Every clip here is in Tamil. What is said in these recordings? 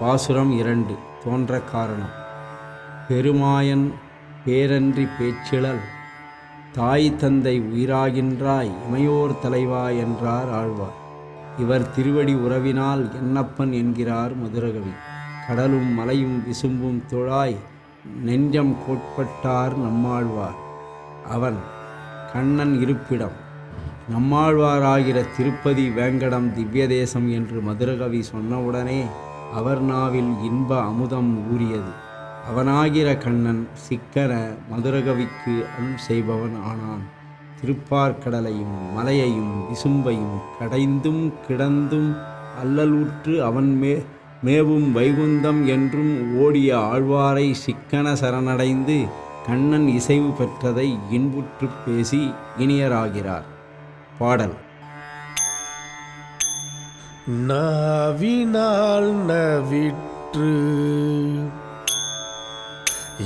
பாசுரம் இரண்டு தோன்ற காரணம். பெருமாயன் பேரன்றி பேச்சிழல் தாய் தந்தை உயிராகின்றாய் இமையோர் தலைவா என்றார் ஆழ்வார். இவர் திருவடி உறவினால் என்னப்பன் என்கிறார் மதுரகவி. கடலும் மலையும் விசும்பும் தொழாய் நெஞ்சம் கோட்பட்டார் நம்மாழ்வார். அவன் கண்ணன் இருப்பிடம். நம்மாழ்வாராகிற திருப்பதி வேங்கடம் திவ்யதேசம் என்று மதுரகவி சொன்னவுடனே அவர் நாவில் இன்ப அமுதம் ஊறியது. அவனாகிற கண்ணன் சிக்கன மதுரகவிக்கு அருள் செய்பவன் ஆனான். திருப்பார்கடலையும் மலையையும் விசும்பையும் கடைந்தும் கிடந்தும் அல்லலூற்று அவன் மே மேவும் வைகுந்தம் என்றும் ஓடிய ஆழ்வாரை சிக்கன சரணடைந்து கண்ணன் இசைவு பெற்றதை இன்புற்றுப் பேசி இனியராகிறார். பாடல். நாவினால் நவிற்று.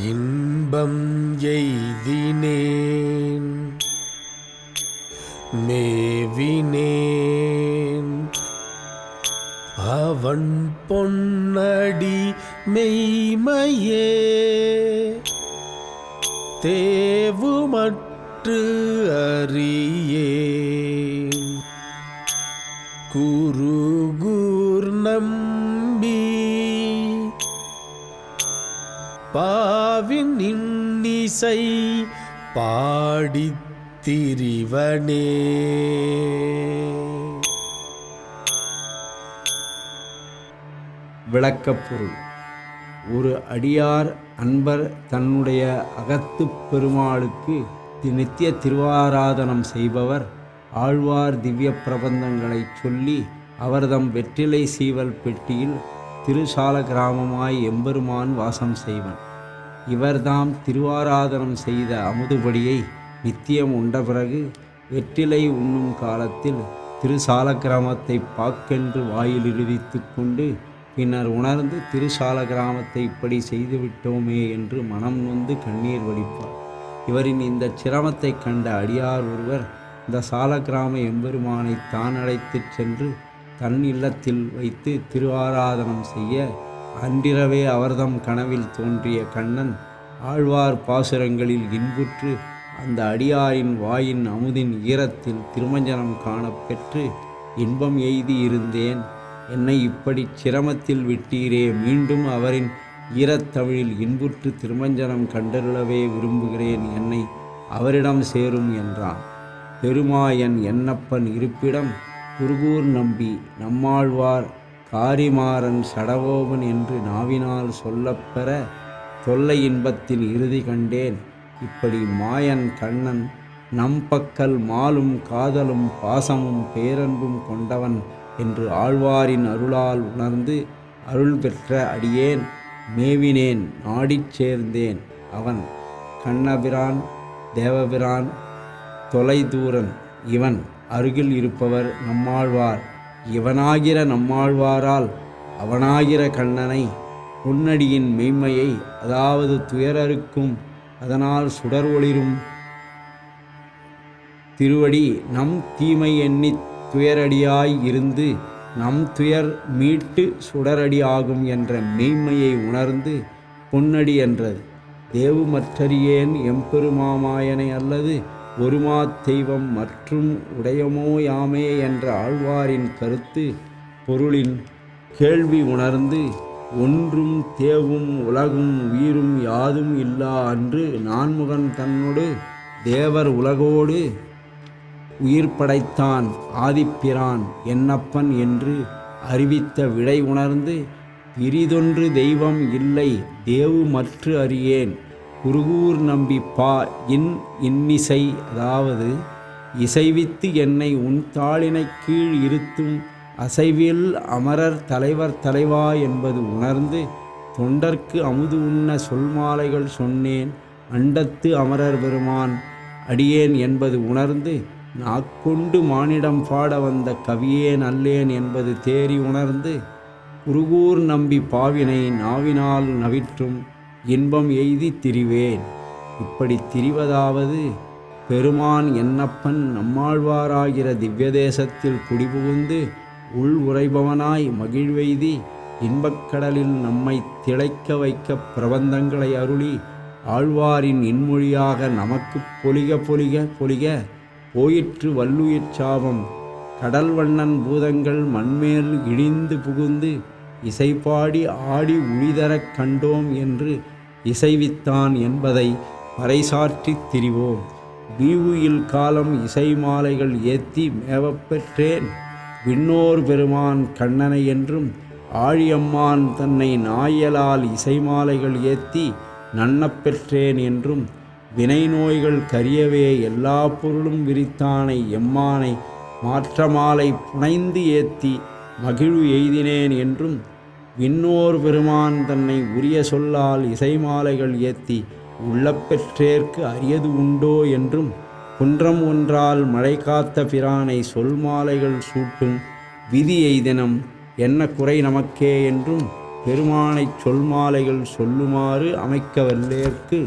இன்பம் எய்தினேன். மேவினேன். அவன் பொன்னடி மெய்மையே. தேவுமற்று அறியே. குருகூர் நம்பி பாவின் இன்னிசை பாடித்திரிவனே விளக்கப்பொருள். ஒரு அடியார் அன்பர் தன்னுடைய அகத்துப் பெருமாளுக்கு தி- நித்திய திருவாராதனம் செய்பவர் ஆழ்வார் திவ்ய பிரபந்தங்களைச் சொல்லி அவர்தம் வெற்றிலை சீவல் பெட்டியில் திருசால கிராமமாய் எம்பெருமான் வாசம் செய்வன். இவர்தாம் திருவாராதனம் செய்த அமுதுபடியை நித்தியம் உண்ட பிறகு வெற்றிலை உண்ணும் காலத்தில் திருசால கிராமத்தை பாக்கென்று வாயில் இழுவித்துக் கொண்டு பின்னர் உணர்ந்து திருசால கிராமத்தை இப்படி செய்துவிட்டோமே என்று மனம் நொந்து கண்ணீர் வடிப்பார். இவரின் இந்த சிரமத்தை கண்ட அடியார் ஒருவர் இந்த சாலக்கிராம எம்பெருமானை தான் அழைத்துச் சென்று தன் இல்லத்தில் வைத்து திருவாராதனம் செய்ய அன்றிரவே அவர்தம் கனவில் தோன்றிய கண்ணன் ஆழ்வார் பாசுரங்களில் இன்புற்று அந்த அடியாரின் வாயின் அமுதின் ஈரத்தில் திருமஞ்சனம் காணப்பெற்று இன்பம் எய்தி இருந்தேன் என்னை இப்படி சிரமத்தில் விட்டீரே மீண்டும் அவரின் ஈரத்தமிழில் இன்புற்று திருமஞ்சனம் கண்டருளவே விரும்புகிறேன் என்னை அவரிடம் சேரும் என்றான். பெருமாயன் என்னப்பன் இருப்பிடம்? குருகூர் நம்பி நம்மாழ்வார் காரிமாறன் சடகோபன் என்று நாவினால் சொல்லப்பெற தொல்லை இன்பத்தின் இறுதி கண்டேன். இப்படி மாயன் கண்ணன் நம்பக்கல் மாலும் காதலும் பாசமும் பேரன்பும் கொண்டவன் என்று ஆழ்வாரின் அருளால் உணர்ந்து அருள் பெற்ற அடியேன். மேவினேன் நாடிச் சேர்ந்தேன். அவன் கண்ணபிரான் தேவபிரான் தொலைதூரன் இவன் அருகில் இருப்பவர் நம்மாழ்வார். இவனாகிற நம்மாழ்வாரால் அவனாகிற கண்ணனை பொன்னடியின் மெய்மையை அதாவது துயரருக்கும் அதனால் சுடர் ஒளிரும். திருவடி நம் தீமை எண்ணித் துயரடியாய் இருந்து நம் துயர் மீட்டு சுடரடி ஆகும் என்ற மெய்மையை உணர்ந்து பொன்னடி என்றது. தேவுமற்றறியேன் எம்பெருமாமாயனை அல்லது ஒருமாத் தெய்வம் மற்றும் உடையமோ யாமே என்ற ஆழ்வாரின் கருத்து பொருளின் கேள்வி உணர்ந்து ஒன்றும் தேவும் உலகும் உயிரும் யாதும் இல்லா அன்று நான்முகன் தன்னோடு தேவர் உலகோடு உயிர் படைத்தான் ஆதிப்பிரான் என்னப்பன் என்று அறிவித்த விடை உணர்ந்து பிரிதொன்று தெய்வம் இல்லை தேவு மற்று அறியேன். குருகூர் நம்பி பா இன் இன்னிசை அதாவது இசைவித்து என்னை உன் தாளினை கீழ் இருத்தும் அசைவில் அமரர் தலைவர் தலைவா என்பது உணர்ந்து தொண்டர்க்கு அமுது உண்ண சொல்மாலைகள் சொன்னேன் அண்டத்து அமரர் பெருமான் அடியேன் என்பது உணர்ந்து நாக்கொண்டு மானிடம் பாட வந்த கவியேன் அல்லேன் என்பது தேறி உணர்ந்து குருகூர் நம்பி பாவினை நாவினால் நவிற்றும் இன்பம் எய்தி திரிவேன். இப்படி திரிவதாவது பெருமான் என்னப்பன் நம்மாழ்வாராகிற திவ்ய தேசத்தில் குடிபுகுந்து உள் உறைபவனாய் மகிழ்வெய்தி இன்பக்கடலில் நம்மை திளைக்க வைக்க பிரபந்தங்களை அருளி ஆழ்வாரின் இன்மொழியாக நமக்கு பொலிக பொலிக பொலிக போயிற்று வல்லுயிர் சாபம். கடல் வண்ணன் பூதங்கள் மண்மேல் இழிந்து புகுந்து இசைப்பாடி ஆடி உழிதரக் கண்டோம் என்று இசைவித்தான் என்பதை பறைசாற்றி திரிவோம். வீவுயில் காலம் இசை மாலைகள் ஏத்தி மேவப்பெற்றேன் விண்ணோர் பெருமான் கண்ணனை என்றும் ஆழியம்மான் தன்னை நாயலால் இசை மாலைகள் ஏத்தி நன்னப்பெற்றேன் என்றும் வினை நோய்கள் கரியவே எல்லா பொருளும் விரித்தானை எம்மானை மாற்றமாலை புனைந்து ஏத்தி மகிழ்வு எய்தினேன் என்றும் விண்ணோர் பெருமான் தன்னை உரிய சொல்லால் இசைமாலைகள் ஏத்தி உள்ளப்பெற்றேற்கு அரியது உண்டோ என்றும் குன்றம் ஒன்றால் மழை காத்த பிரானை சொல் மாலைகள் சூட்டும் விதி எய்தினம் என்ன குறை நமக்கே என்றும் பெருமானைச் சொல் மாலைகள் சொல்லுமாறு அமைக்க வல்லேற்கு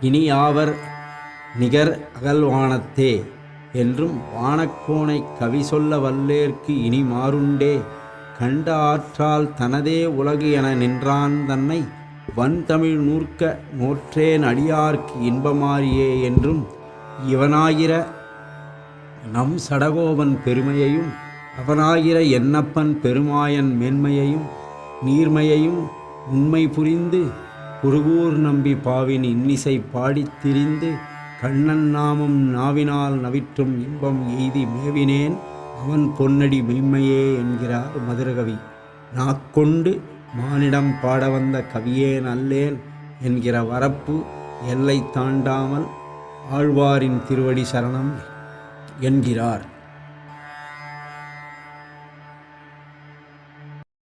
இனி யாவர் நிகர் அகல்வானத்தே? என்றும் வானக்கோனை கவி சொல்ல வல்லேற்கு இனி மாறுண்டே? கண்ட ஆற்றால் தனதே உலகு என நின்றான் தன்னை வன்தமிழ் நூற்க நோற்றேன் அடியார்க்கு இன்பமாரியே என்றும் இவனாகிற நம் சடகோபன் பெருமையையும் அவனாகிற என்னப்பன் பெருமாயன் மேன்மையையும் நீர்மையையும் உண்மை புரிந்து குருகூர் நம்பி பாவின் இன்னிசை பாடித் திரிந்து கண்ணன் நாமம் நாவினால் நவிற்றும் இன்பம் எய்தி மேவினேன் அவன் பொன்னடி மெய்மையே என்கிறார் மதுரகவி. நாக்கொண்டு மானிடம் பாட வந்த கவியேன் அல்லேன் என்கிற வரப்பு எல்லை தாண்டாமல் ஆழ்வாரின் திருவடி சரணம் என்கிறார்.